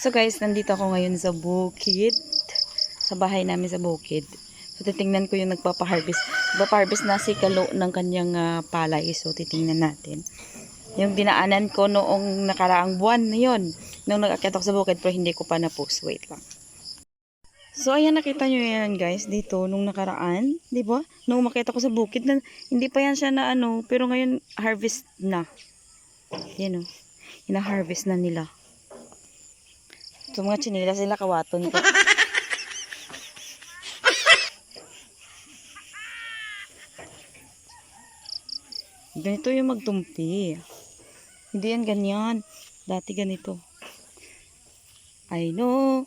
So guys, nandito ako ngayon sa bukid. Sa bahay namin sa bukid. So titingnan ko yung nagpapa-harvest. Nagpapa-harvest na si Kalo ng kanyang ah, palay. So titingnan natin. Yung dinaanan ko noong nakaraang buwan na yun. Nung nag-akyat ako sa bukid pero hindi ko pa na-post. Wait lang. So ayan nakita nyo yan guys dito nung nakaraan. di ba? Nung makita ko sa bukid na hindi pa yan siya na ano. Pero ngayon harvest na. Yan o. Ina-harvest na nila. Ito mga chinila sila kawaton ko. Ganito yung magtumpi. Hindi yan ganyan. Dati ganito. I know.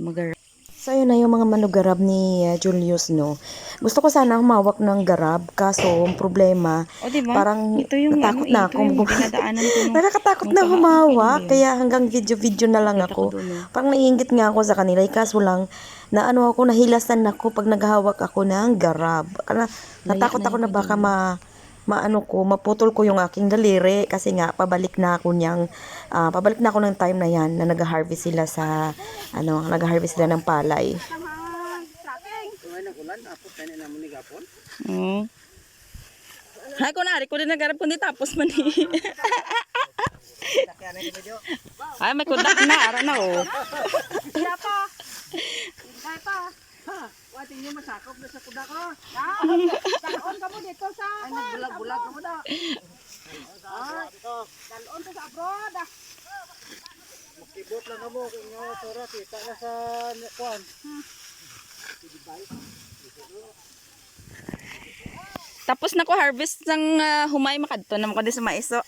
Magar So, yun na yung mga manugarab ni uh, Julius, no? Gusto ko sana humawak ng garab, kaso ang problema, O, diba? parang ito yung natakot ano, na ito ako. nakakatakot na humawak, kaya hanggang video-video na lang ako. Parang naiingit nga ako sa kanila, eh, kaso lang, na ano ako, nahilasan ako pag naghahawak ako ng garab. Kana, natakot na ako na baka ma maano ko, maputol ko yung aking daliri kasi nga pabalik na ako niyang ah, pabalik na ako ng time na yan na nag-harvest sila sa ano, nag-harvest sila ng palay. Oo. Hay ko na, ko din nagarap kundi tapos man eh. Ay, may kudak na, ara na oh. Dalon ka mo dito sa Ay, nagbulag-bulag ka mo da. Ay, dalon ka sa abroad. ah. Kibot lang mo kung nga sora kita na sa kuan. Tapos na ko harvest ng ah, humay makadto na mo ko di sa maiso.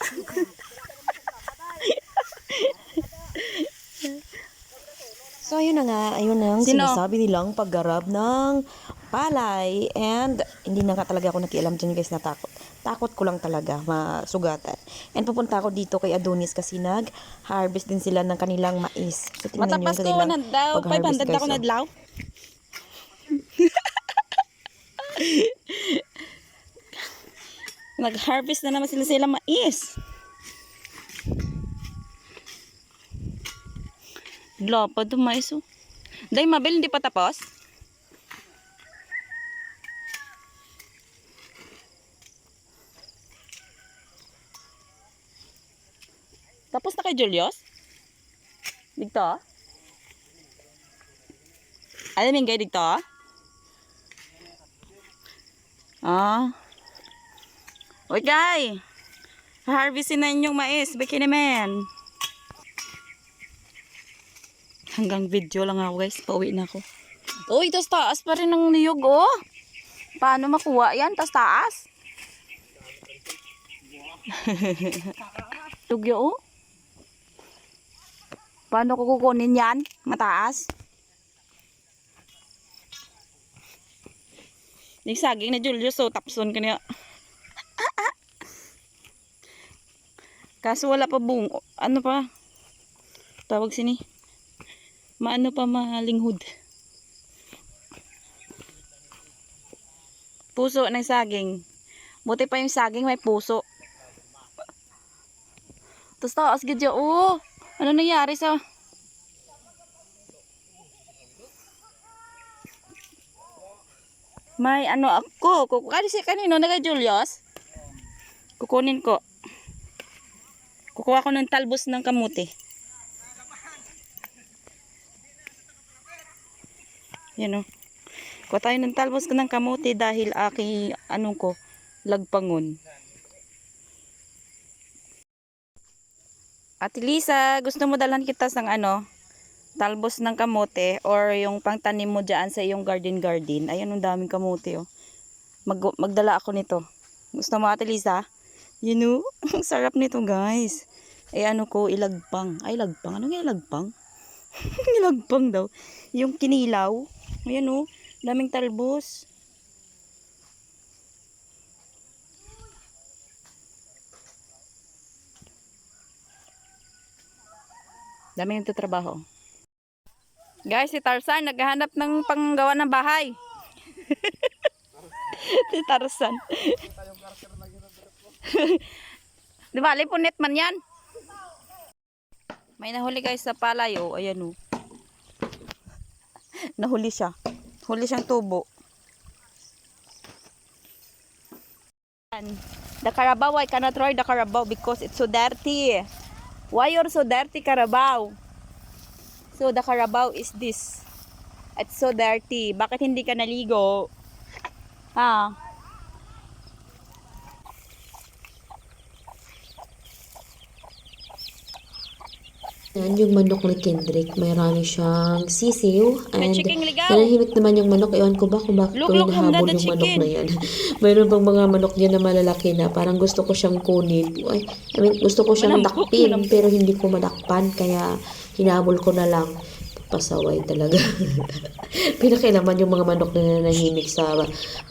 So, ayun na nga, ayun na ang Sino? sinasabi nilang paggarab ng palay and hindi na nga talaga ako nakialam dyan guys natakot. Takot ko lang talaga masugatan. And pupunta ako dito kay Adonis kasi nag-harvest din sila ng kanilang mais. So, tingnan nyo Matapas yung ko kanilang na daw, pag-harvest, 500 guys, ako oh. na dlaw. Nag-harvest na naman sila sila mais. Lapad yung mais oh. Day, mabil, hindi pa tapos? Tapos na kay Julius? Dito? Alam mo dito? Ah. Uy, guy. Harvestin na inyong mais. Bikini man. Hanggang video lang ako guys. Pauwi na ako. Uy, tas taas pa rin ng niyog oh. Paano makuha yan? Tas taas? Tugyo oh. Paano ko kukunin yan? Mataas? Yung saging na Julius, so tapson ka niya. Kaso wala pa bung. Ano pa? Tawag sini. Maano pa malinghod. Puso ng saging. Buti pa yung saging may puso. Tapos taas gadya. Oh, ano nangyari sa... May ano ako. Kuku kasi kanino naga Julius? Kukunin ko. Kukuha ko ng talbos ng kamuti. Yan o. Kuha tayo ng talbos ng kamuti dahil aking anong ko lagpangon. Ate Lisa, gusto mo dalhan kita ng ano? talbos ng kamote or yung pangtanim mo dyan sa iyong garden garden. Ayan, ang daming kamote, oh. Mag magdala ako nito. Gusto mo, Ate Lisa? You know? Ang sarap nito, guys. Ay, ano ko, ilagpang. Ay, lagpang. Ano nga ilagpang? ilagpang daw. Yung kinilaw. Ayan, oh. Daming talbos. Dami yung trabaho. Guys, si Tarzan naghahanap ng panggawa ng bahay. si Tarzan. Di ba, lipunet man yan. May nahuli guys sa palay, oh. Ayan, oh. Nahuli siya. Huli siyang tubo. The Carabao, I cannot try the Carabao because it's so dirty. Why you're so dirty, Carabao? So, the Carabao is this. It's so dirty. Bakit hindi ka naligo? Ha? Yan yung manok ni Kendrick. Mayroon siyang sisiw. May And nanahimik naman yung manok. Ewan ko ba kung bakit ko hinahabol yung manok na yan. Mayroon bang mga manok niya na malalaki na parang gusto ko siyang kunin. Ay, I mean, gusto ko siyang dakpin pero hindi ko madakpan. Kaya hinabol ko na lang. Pasaway talaga. Pinakailaman yung mga manok na nanahimik sa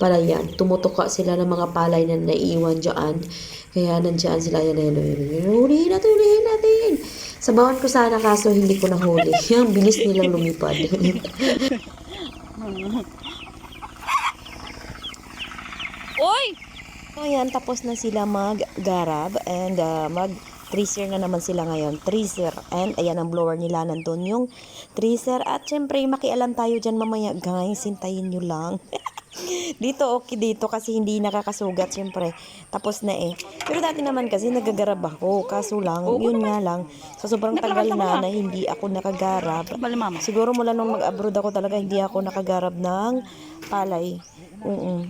palayan. Tumutuka sila ng mga palay na naiiwan dyan. Kaya nandiyan sila yan. yan, yan, yan. Hulihin natin, hulihin natin. Sabawan ko sana kaso hindi ko nahuli. Ang bilis nilang lumipad. Uy! So ayan, tapos na sila mag-garab and uh, mag tracer na naman sila ngayon. Tracer. And ayan ang blower nila. Nandun yung tracer. At syempre, makialam tayo dyan mamaya. Guys, hintayin nyo lang. dito, okay dito kasi hindi nakakasugat syempre. Tapos na eh. Pero dati naman kasi nagagarab ako. Kaso lang, yun nga lang. Sa sobrang tagal na na hindi ako nakagarab. Bali, mama. Siguro mula nung mag-abroad ako talaga hindi ako nakagarab ng palay. Oo.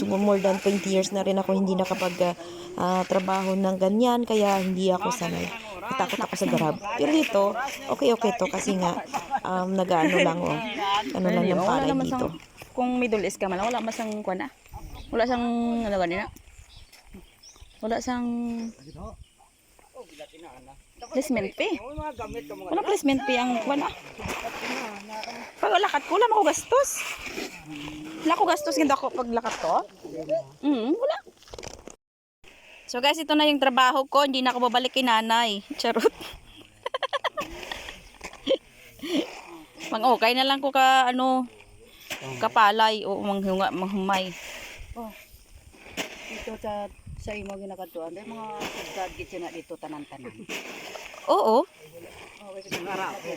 Siguro more than 20 years na rin ako hindi nakapag ah, ah, trabaho ng ganyan kaya hindi ako sanay. Natakot ako sa garab. Pero dito, okay okay to kasi nga um, nag-ano lang oh. Ano lang yung naman dito. kung middle is ka man, wala man sang na. Wala sang, ano ganina? Wala sang placement fee. Wala placement fee ang kuwan ah. Pag lakat ko, wala ko gastos. Wala ko gastos ganda ko pag lakat ko. Mm, wala. So guys, ito na yung trabaho ko. Hindi na ako babalik kay nanay. Charot. Mang okay na lang ko ka ano kapalay o manghunga manghumay. Dito sa sa imo ginakatuan, may mga sugad gid na dito tanan-tanan. Oo.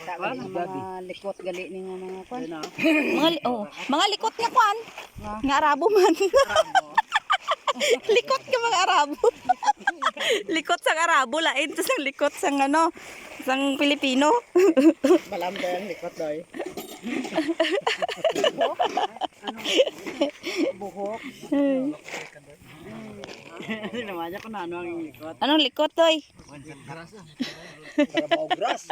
Ka mga likot gali ning mga kwan. Mga li- oh, mga likot nga kwan. Nga Arabo man. likot ka mga Arabo. likot sang Arabo lain sa sang likot sang ano, sang Pilipino. Malam ba yung likot doy? Buhok. Naman niya kung ano ang likot. Anong likot toy? Karabaw grass.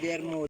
Beer mood. Busy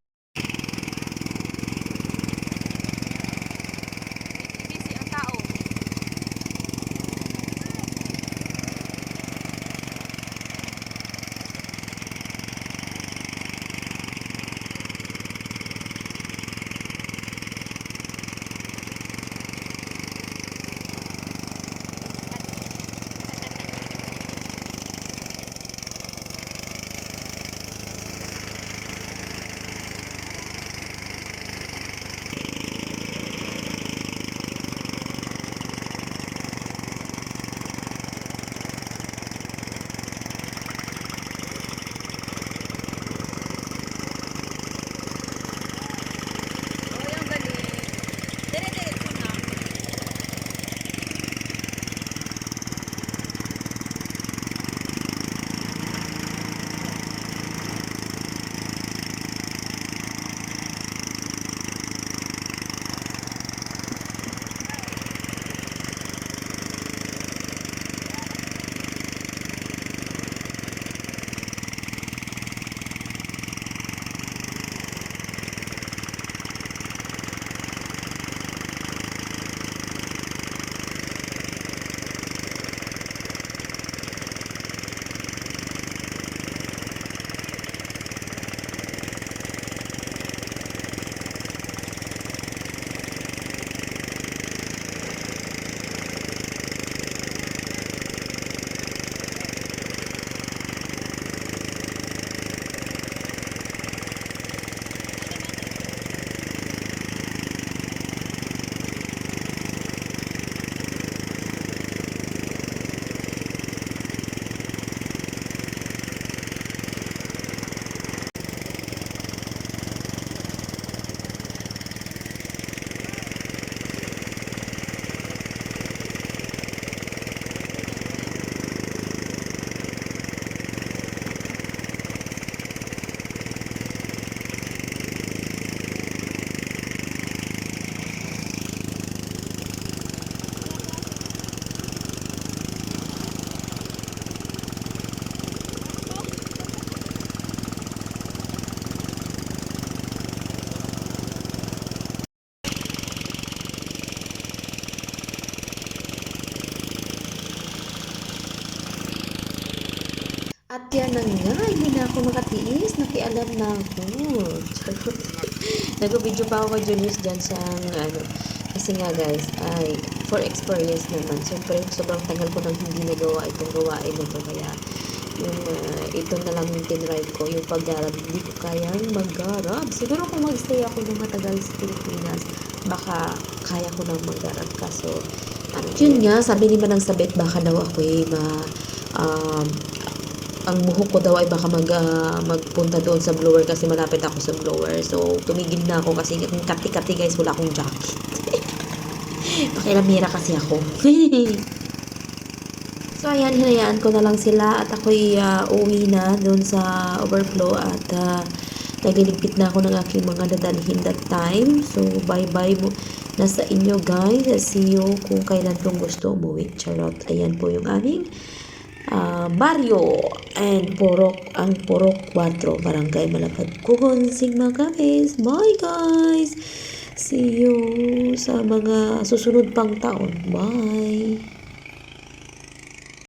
ako makatiis. Nakialam na ako. Nag-video pa ako Julius dyan sa ano. Kasi nga guys, ay for experience naman. Siyempre, sobrang tagal ko nang hindi nagawa itong gawain na to. Kaya yung ah, ito na lang yung tinry ko. Yung paggarab, hindi ko kayang maggarab. Siguro kung mag-stay ako ng matagal sa Pilipinas, baka kaya ko nang maggarab. Kaso, ano, yun nga, sabi ni Manang Sabit, baka daw ako eh, ma, um, ang muhok ko daw ay baka mag, ah, magpunta doon sa blower kasi malapit ako sa blower. So, tumigil na ako kasi kati-kati guys, wala akong jacket. Pakilamira kasi ako. so, ayan, hinayaan ko na lang sila at ako'y ah, uwi na doon sa overflow at uh, nagliligpit na ako ng aking mga dadalhin that time. So, bye-bye mo nasa inyo guys. See you kung kailan kong gusto umuwi. Charot. Ayan po yung aming ah, baryo and Porok, ang Porok 4, Barangay Malapad, Kugon, Magabes. Bye guys! See you sa mga susunod pang taon. Bye!